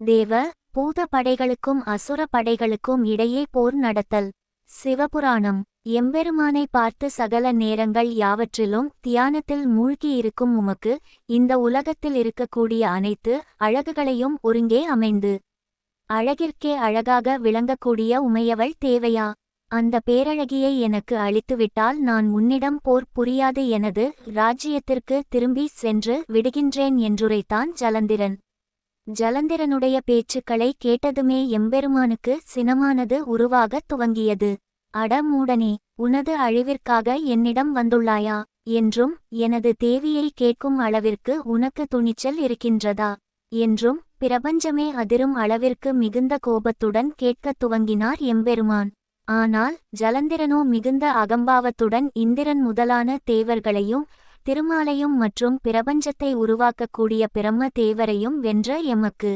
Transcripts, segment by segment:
தேவ பூத படைகளுக்கும் அசுர படைகளுக்கும் இடையே போர் நடத்தல். சிவபுராணம். எம்பெருமானை பார்த்து சகல நேரங்கள் யாவற்றிலும் தியானத்தில் மூழ்கியிருக்கும் உமக்கு இந்த உலகத்தில் இருக்கக்கூடிய அனைத்து அழகுகளையும் ஒருங்கே அமைந்து. அழகிற்கே அழகாக விளங்கக்கூடிய உமையவள் தேவையா? அந்த பேரழகியை எனக்கு அளித்துவிட்டால் நான் உன்னிடம் போர் புரியாது எனது ராஜ்யத்திற்கு திரும்பி சென்று விடுகின்றேன் என்றுரைத்தான் ஜலந்திரன். ஜலந்திரனுடைய பேச்சுக்களை கேட்டதுமே எம்பெருமானுக்கு சினமானது உருவாகத் துவங்கியது. அட மூடனே உனது அழிவிற்காக என்னிடம் வந்துள்ளாயா? என்றும் எனது தேவியை கேட்கும் அளவிற்கு உனக்கு துணிச்சல் இருக்கின்றதா? என்றும் பிரபஞ்சமே அதிரும் அளவிற்கு மிகுந்த கோபத்துடன் கேட்கத் துவங்கினார் எம்பெருமான். ஆனால் ஜலந்திரனோ மிகுந்த அகம்பாவத்துடன் இந்திரன் முதலான தேவர்களையும் திருமாலையும் மற்றும் பிரபஞ்சத்தை உருவாக்கக்கூடிய பிரம்ம தேவரையும் வென்ற எமக்கு.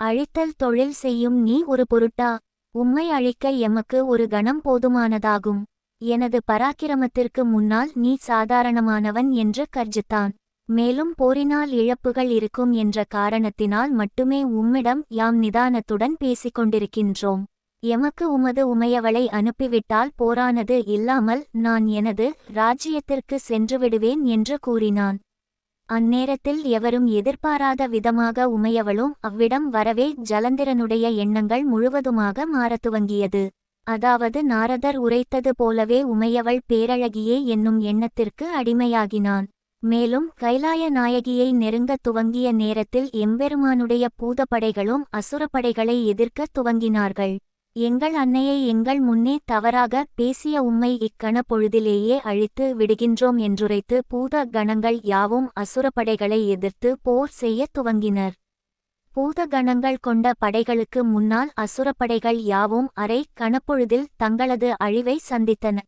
அழித்தல் தொழில் செய்யும் நீ ஒரு பொருட்டா? உம்மை அழிக்க எமக்கு ஒரு கணம் போதுமானதாகும். எனது பராக்கிரமத்திற்கு முன்னால் நீ சாதாரணமானவன் என்று கர்ஜித்தான். மேலும் போரினால் இழப்புகள் இருக்கும் என்ற காரணத்தினால் மட்டுமே உம்மிடம் யாம் நிதானத்துடன் பேசிக் கொண்டிருக்கின்றோம் எமக்கு உமது உமையவளை அனுப்பிவிட்டால் போரானது இல்லாமல் நான் எனது ராஜ்யத்திற்கு சென்றுவிடுவேன் என்று கூறினான். அந்நேரத்தில் எவரும் எதிர்பாராத விதமாக உமையவளும் அவ்விடம் வரவே ஜலந்திரனுடைய எண்ணங்கள் முழுவதுமாக மாறத் துவங்கியது. அதாவது நாரதர் உரைத்தது போலவே உமையவள் பேரழகியே என்னும் எண்ணத்திற்கு அடிமையாகினான். மேலும் கைலாய நாயகியை நெருங்கத் துவங்கிய நேரத்தில் எம்பெருமானுடைய பூதப்படைகளும் அசுரப்படைகளை எதிர்க்கத் துவங்கினார்கள். எங்கள் அன்னையை எங்கள் முன்னே தவறாக பேசிய உம்மை இக்கண பொழுதிலேயே அழித்து விடுகின்றோம் என்றுரைத்து பூத கணங்கள் யாவும் அசுரப்படைகளை எதிர்த்து போர் செய்யத் துவங்கினர். பூத கணங்கள் கொண்ட படைகளுக்கு முன்னால் அசுரப்படைகள் யாவும் அரை கணப்பொழுதில் தங்களது அழிவை சந்தித்தன.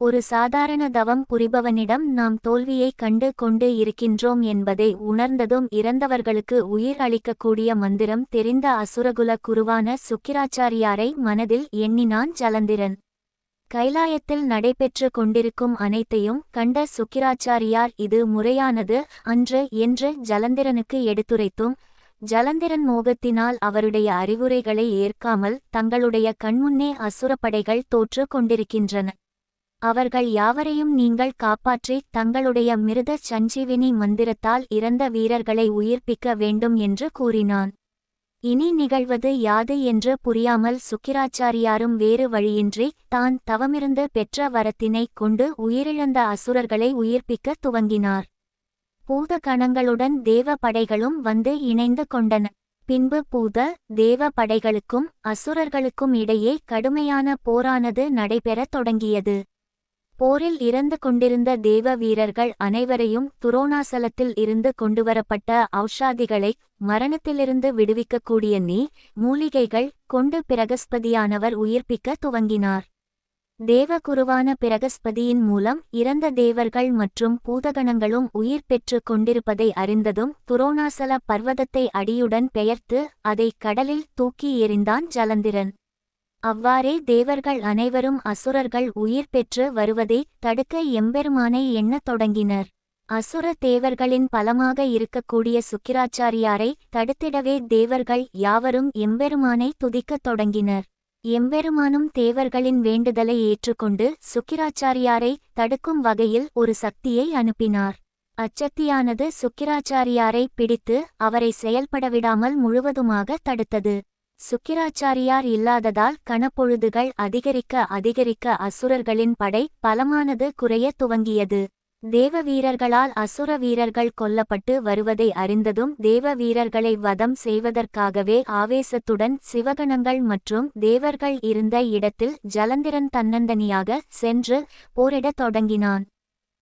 ஒரு சாதாரண தவம் புரிபவனிடம் நாம் தோல்வியைக் கண்டு கொண்டு இருக்கின்றோம் என்பதை உணர்ந்ததும் இறந்தவர்களுக்கு உயிர் அளிக்கக்கூடிய மந்திரம் தெரிந்த அசுரகுல குருவான சுக்கிராச்சாரியாரை மனதில் எண்ணினான் ஜலந்திரன். கைலாயத்தில் நடைபெற்று கொண்டிருக்கும் அனைத்தையும் கண்ட சுக்கிராச்சாரியார் இது முறையானது அன்று என்று ஜலந்திரனுக்கு எடுத்துரைத்தும் ஜலந்திரன் மோகத்தினால் அவருடைய அறிவுரைகளை ஏற்காமல் தங்களுடைய கண்முன்னே அசுரப்படைகள் தோற்று கொண்டிருக்கின்றன. அவர்கள் யாவரையும் நீங்கள் காப்பாற்றி தங்களுடைய மிருத சஞ்சீவினி மந்திரத்தால் இறந்த வீரர்களை உயிர்ப்பிக்க வேண்டும் என்று கூறினான். இனி நிகழ்வது யாது என்று புரியாமல் சுக்கிராச்சாரியாரும் வேறு வழியின்றி தான் தவமிருந்து பெற்ற வரத்தினைக் கொண்டு உயிரிழந்த அசுரர்களை உயிர்ப்பிக்க துவங்கினார். பூத கணங்களுடன் தேவ படைகளும் வந்து இணைந்து கொண்டன. பின்பு பூத தேவ படைகளுக்கும் அசுரர்களுக்கும் இடையே கடுமையான போரானது நடைபெறத் தொடங்கியது. போரில் இறந்து கொண்டிருந்த தேவ வீரர்கள் அனைவரையும் துரோணாசலத்தில் இருந்து கொண்டுவரப்பட்ட ஔஷாதிகளை மரணத்திலிருந்து விடுவிக்கக்கூடிய நீ மூலிகைகள் கொண்டு பிரகஸ்பதியானவர் உயிர்ப்பிக்க துவங்கினார். தேவகுருவான பிரகஸ்பதியின் மூலம் இறந்த தேவர்கள் மற்றும் பூதகணங்களும் உயிர் பெற்று கொண்டிருப்பதை அறிந்ததும் துரோணாசல பர்வதத்தை அடியுடன் பெயர்த்து அதை கடலில் தூக்கி எறிந்தான் ஜலந்திரன். அவ்வாறே தேவர்கள் அனைவரும் அசுரர்கள் உயிர் பெற்று வருவதை தடுக்க எம்பெருமானை எண்ணத் தொடங்கினர். அசுர தேவர்களின் பலமாக இருக்கக்கூடிய சுக்கிராச்சாரியாரை தடுத்திடவே தேவர்கள் யாவரும் எம்பெருமானை துதிக்கத் தொடங்கினர். எம்பெருமானும் தேவர்களின் வேண்டுதலை ஏற்றுக்கொண்டு சுக்கிராச்சாரியாரை தடுக்கும் வகையில் ஒரு சக்தியை அனுப்பினார். அச்சக்தியானது சுக்கிராச்சாரியாரை பிடித்து அவரை செயல்படவிடாமல் முழுவதுமாக தடுத்தது. சுக்கிராச்சாரியார் இல்லாததால் கணப்பொழுதுகள் அதிகரிக்க அதிகரிக்க அசுரர்களின் படை பலமானது குறைய துவங்கியது. தேவ வீரர்களால் அசுர வீரர்கள் கொல்லப்பட்டு வருவதை அறிந்ததும் தேவ வீரர்களை வதம் செய்வதற்காகவே ஆவேசத்துடன் சிவகணங்கள் மற்றும் தேவர்கள் இருந்த இடத்தில் ஜலந்திரன் தன்னந்தனியாக சென்று போரிடத் தொடங்கினான்.